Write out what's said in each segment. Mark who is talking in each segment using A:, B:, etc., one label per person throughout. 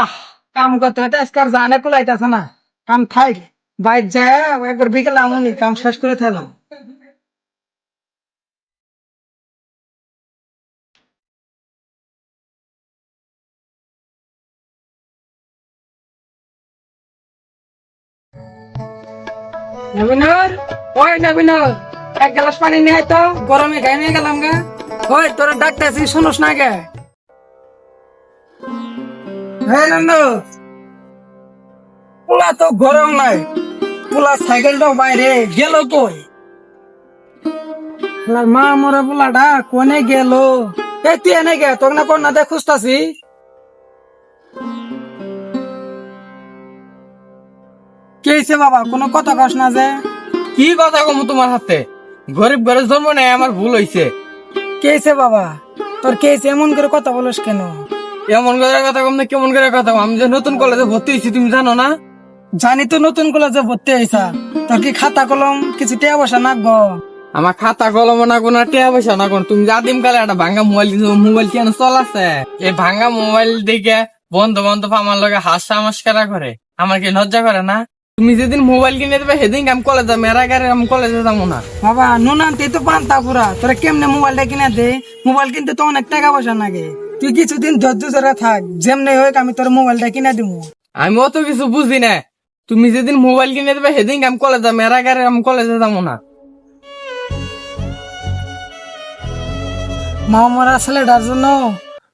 A: আহ, কাম করতে আর জানে কুলাইতেছে না। কাম থাই, বাইর যায় একবার বিকেলে আমনি, কাম শেষ করে থাকলাম নবীনর, ওই নবীনর, এক গ্লাস পানি নিয়ে তো, গরমে নিয়ে গেলাম গা। ওই, তোরা ডাকতেছি, শুনোস না গে। হ্যাঁ পোলা তো নাই। পোলা সাইকেলটাও বাইরে গেল কই? পোলার মা মরে পোলাটা কোনে গেল? এই তুই এনে গে তোকে না কোন না দেখ খুঁজতাছি? কে বাবা কোনো কথা কস না যে?
B: কি কথা কম তোমার হাতে? গরিব ঘরে জন্ম নেই আমার ভুল হইছে।
A: কে বাবা? তোর কে এমন করে কথা বলিস কেন?
B: এমন করে কথা কম না কেমন করে কথা কম? আমি যে নতুন কলেজে ভর্তি হয়েছি তুমি জানো না?
A: জানি তো নতুন কলেজে ভর্তি হয়েছা। তোর কি খাতা কলম কিছু টেয়া বসা না গো
B: আমার খাতা কলম না কোনো টেয়া পয়সা না। কোনো তুমি আদিম কালে একটা ভাঙ্গা মোবাইল মোবাইল কেন চলাছে? এই ভাঙ্গা মোবাইল দেখে বন্ধু বান্ধব আমার লগে হাসা মাস্কারা করে। আমার কি লজ্জা করে না? তুমি যেদিন মোবাইল কিনে দেবে সেদিন আমি কলেজে মেরা গাড়ি আমি কলেজে যাব না।
A: বাবা নুনান্তি তো পান্তা পুরা। তোরা কেমনে মোবাইলটা কিনে দে? মোবাইল কিনতে তো অনেক টাকা পয়সা লাগে। তুই কিছুদিন ধৈর্য ধরে থাক যেমনি হোক আমি তোর মোবাইলটা কিনে দিব
B: আমি অত কিছু বুঝি না। তুমি যেদিন মোবাইল কিনে দেবে সেদিন আমি কলেজ কলেজে মেরা গাড়ি আমি কলেজে যাব না।
A: মা মরা ছেলেটার জন্য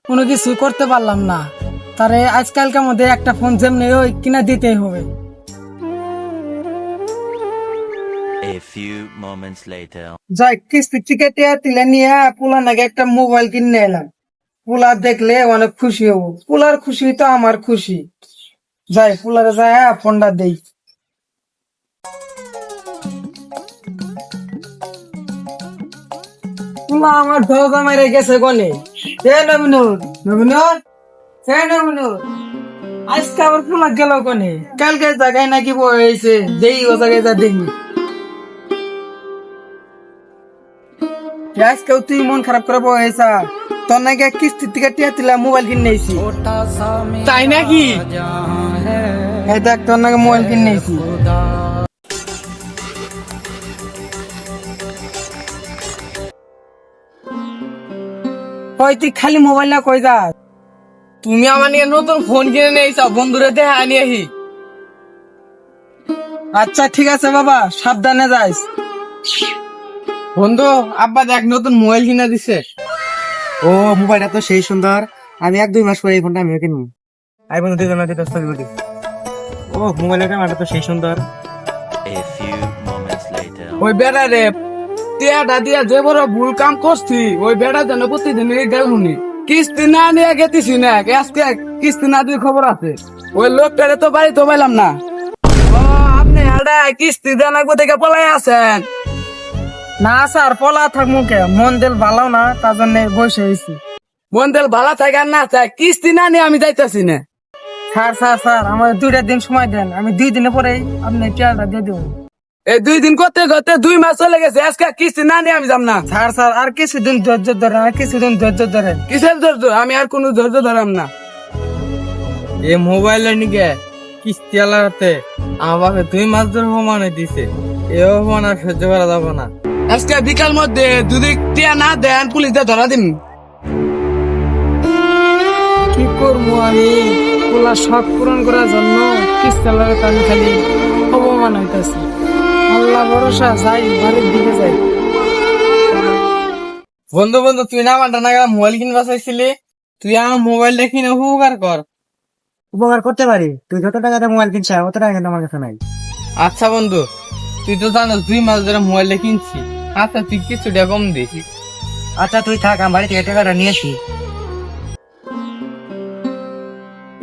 A: কোনো কিছু করতে পারলাম না। তারে আজকালকার মধ্যে একটা ফোন যেমনি ওই কিনা দিতেই হবে।
C: A few moments later.
A: যাই কিস্তি থেকে টিয়া তুলে নিয়ে পোলা নাকি একটা মোবাইল কিনে এলাম। পোলা দেখলে অনেক খুশি হব। পোলার খুশি তো আমার খুশি। যাই, পোলারে যায় ফোনটা দেই। আমার ধোকা মেরে গেছে গনে আজকে আবার পোলা গেল গনে কালকে জায়গায় নাকি বয়েছে যেই ও জায়গায় যা দেখি আজকেও তুই মন খারাপ করে বয়েছা তোর নাকি কিস্তির থেকে টিয়া তুলা মোবাইল কিনে নিয়েছি।
B: তাই নাকি?
A: এই দেখ তোর নাকি মোবাইল কিনে নিয়েছি। ওই তুই খালি মোবাইল না কই যা
B: তুমি আমার নিয়ে নতুন ফোন কিনে নিয়েছো বন্ধুরে দেখা আহি।
A: আচ্ছা ঠিক আছে বাবা সাবধানে যাইস।
B: বন্ধু আব্বা দেখ নতুন মোবাইল কিনে দিছে।
D: ও মোবাইলটা তো সেই সুন্দর। আমি এক দুই মাস পরে এই ফোনটা আমিও কিনবো আই বন্ধু দুজন দিতে ছবি উঠি ও মোবাইলের ক্যামেরাটা তো সেই সুন্দর.
B: ওই বেড়া রে টিয়াটা দিয়া যে বড় ভুল কাম করছি ওই বেড়া যেন প্রতিদিন গেল শুনি কিস্তি না নিয়ে গেতেছি না আজকে কিস্তি না দিয়ে খবর আছে। ওই লোকটারে তো বাড়ি তো পাইলাম না। ও আপনি হাডা কিস্তি দেন একবার থেকে পলাই আছেন।
A: না স্যার পলা থাক মুখে মন দিল ভালো না তার জন্য বসে হয়েছি
B: বন্ধেল ভালো থাকে আর না চাই কিস্তি না নিয়ে আমি যাইতেছি না।
A: স্যার স্যার স্যার আমার দুইটা দিন সময় দেন আমি দুই দিনে পরেই আপনি টিয়াটা দিয়ে দেবো।
B: এই দুই দিন করতে করতে দুই মাস চলে গেছে আজকে কিস্তি না নিয়ে আমি যাব না।
A: স্যার স্যার আর কিছুদিন ধৈর্য ধরেন আর কিছুদিন ধৈর্য ধরেন।
B: কিসের ধৈর্য? আমি আর কোনো ধৈর্য ধরাম না। এই মোবাইলের নিকে কিস্তি আলাতে বাপে দুই মাস ধরে প্রমাণে দিছে এ অপমান আর সহ্য করা যাবে না। আজকে বিকাল মধ্যে যদি টিয়া না দেন পুলিশ দিয়ে ধরা দিন
A: কি করব আমি? পোলা শখ পূরণ করার জন্য কিস্তা লাগে আমি খালি অপমান হইতেছি। আল্লাহ ভরসা যাই বাড়ির দিকে যাই।
B: বন্ধু বন্ধু তুই না আমার না মোবাইল কিনবা চাইছিলি? তুই আমার মোবাইলটা কিনে উপকার কর।
D: উপকার করতে পারি। তুই যত টাকাতে মোবাইল কিনছ অত টাকা কিন্তু আমার কাছে নাই।
B: আচ্ছা বন্ধু তুই তো জানো দুই মাস ধরে মোবাইলটা কিনছি। আচ্ছা তুই কিছুটা কম দিস
D: আচ্ছা তুই থাক আমার বাড়ি থেকে টাকাটা নিয়ে আসি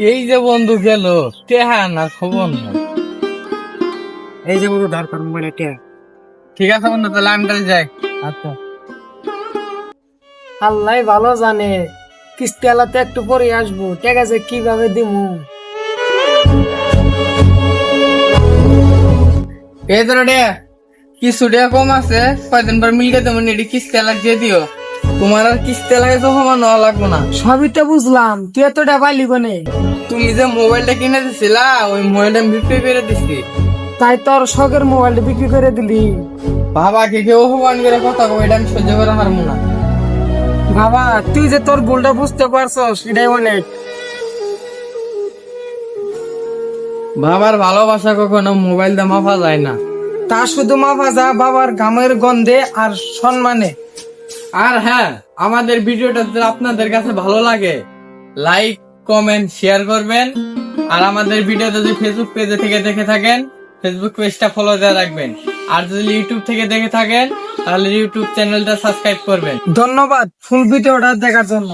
B: এই যে বন্ধু গেল টেহা না খবর না।
D: এই যে বন্ধু ধার কর মোবাইলের টাকা
B: ঠিক আছে বন্ধু তাহলে আমি তাহলে যাই।
D: আচ্ছা।
A: আল্লাহ ভালো জানে কিস্তি আলাতে একটু পরে আসব ঠিক আছে কীভাবে দিমু।
B: এই ধরো কিছু ডে কম আছে কয়দিন পর মিলকে তেমন এটি কিস্তি দিয়ে দিও। তোমার আর কিস্তি লাগে তো আমার নেওয়া লাগবো না।
A: সবই তো বুঝলাম তুই এতটা পাইলি কোনে?
B: তুমি যে মোবাইলটা কিনে দিছিলা ওই মোবাইলটা আমি বিক্রি করে দিছি।
A: তাই তোর শখের মোবাইলটা বিক্রি করে দিলি।
B: বাবা কে কেউ অপমান করে কথা কবে এটা আমি সহ্য করে পারব না।
A: বাবা তুই যে তোর ভুলটা বুঝতে পারছস এটাই অনেক।
B: বাবার ভালোবাসা কখনো মোবাইল দিয়ে মাপা যায় না।
A: তা শুধু মা ভাজা বাবার গামের গন্ধে আর সম্মানে।
B: আর হ্যাঁ আমাদের ভিডিওটা যদি আপনাদের কাছে ভালো লাগে লাইক কমেন্ট শেয়ার করবেন। আর আমাদের ভিডিও যদি ফেসবুক পেজে থেকে দেখে থাকেন ফেসবুক পেজটা ফলো দিয়ে রাখবেন। আর যদি ইউটিউব থেকে দেখে থাকেন তাহলে ইউটিউব চ্যানেলটা সাবস্ক্রাইব করবেন।
A: ধন্যবাদ ফুল ভিডিওটা দেখার জন্য।